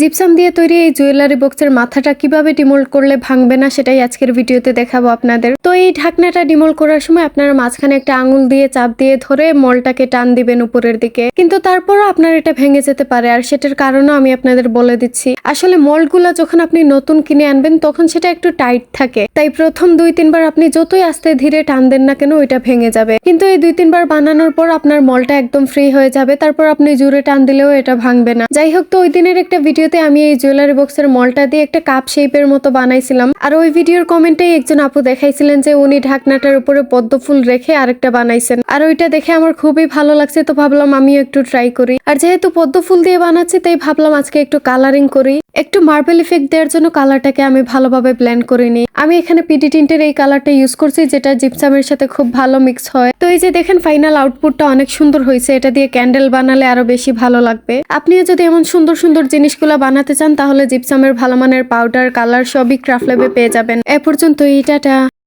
Gypsum দিয়ে তৈরি এই জুয়েলারি বক্সের মাথাটা কীভাবে ডিমোল্ড করলে ভাঙবে না সেটাই আজকের ভিডিওতে দেখাবো আপনাদের। তো এই ঢাকনাটা ডিমোল্ড করার সময় আপনারা মাঝখানে একটা আঙুল দিয়ে চাপ দিয়ে ধরে মলটাকে টান দিবেন উপরের দিকে। কিন্তু তারপরও আপনার এটা ভেঙে যেতে পারে আর সেটার কারণও আমি আপনাদের বলে দিচ্ছি। আসলে মলগুলা যখন আপনি নতুন কিনে আনবেন তখন সেটা একটু টাইট থাকে। তাই প্রথম দুই তিনবার আপনি যতই আস্তে ধীরে টান দেন না কেন ওইটা ভেঙে যাবে। কিন্তু এই দুই তিনবার বানানোর পর আপনার মলটা একদম ফ্রি হয়ে যাবে। তারপর আপনি জুড়ে টান দিলেও এটা ভাঙবে না। যাই হোক, তো ওই দিনের একটা ভিডিওতে আমি এই জুয়েলারি বক্সের মলটা দিয়ে একটা কাপ শেপের মতো বানাইছিলাম। আর ওই ভিডিওর কমেন্টেই একজন আপু দেখাইছিলেন যে উনি ঢাকনাটার উপরে পদ্ম ফুল রেখে আরেকটা বানাইছেন। আর ওইটা দেখে আমার খুবই ভালো লাগছে, তো ভাবলাম আমিও একটু ট্রাই করি। আর যেহেতু পদ্ম ফুল দিয়ে বানাচ্ছি, তাই ভাবলাম আজকে একটু কালারিং করি। একটু মার্বেল ইফেক্ট দেওয়ার জন্য কালারটাকে আমি ভালোভাবে ব্লেন্ড করে নিই। আমি এখানে পিডি টিন্টের এই কালারটা ইউজ করছি, যেটা জিপসামের সাথে খুব ভালো মিক্স হয়। তো এই যে দেখেন ফাইনাল আউটপুটটা অনেক সুন্দর হয়েছে। এটা দিয়ে ক্যান্ডেল বানালে আরও বেশি ভালো লাগবে। আপনিও যদি এমন সুন্দর সুন্দর জিনিসগুলো বানাতে চান, তাহলে জিপসামের ভালো মানের পাউডার কালার সবই ক্রাফট ল্যাবে পেয়ে যাবেন। এ পর্যন্ত এইটাটা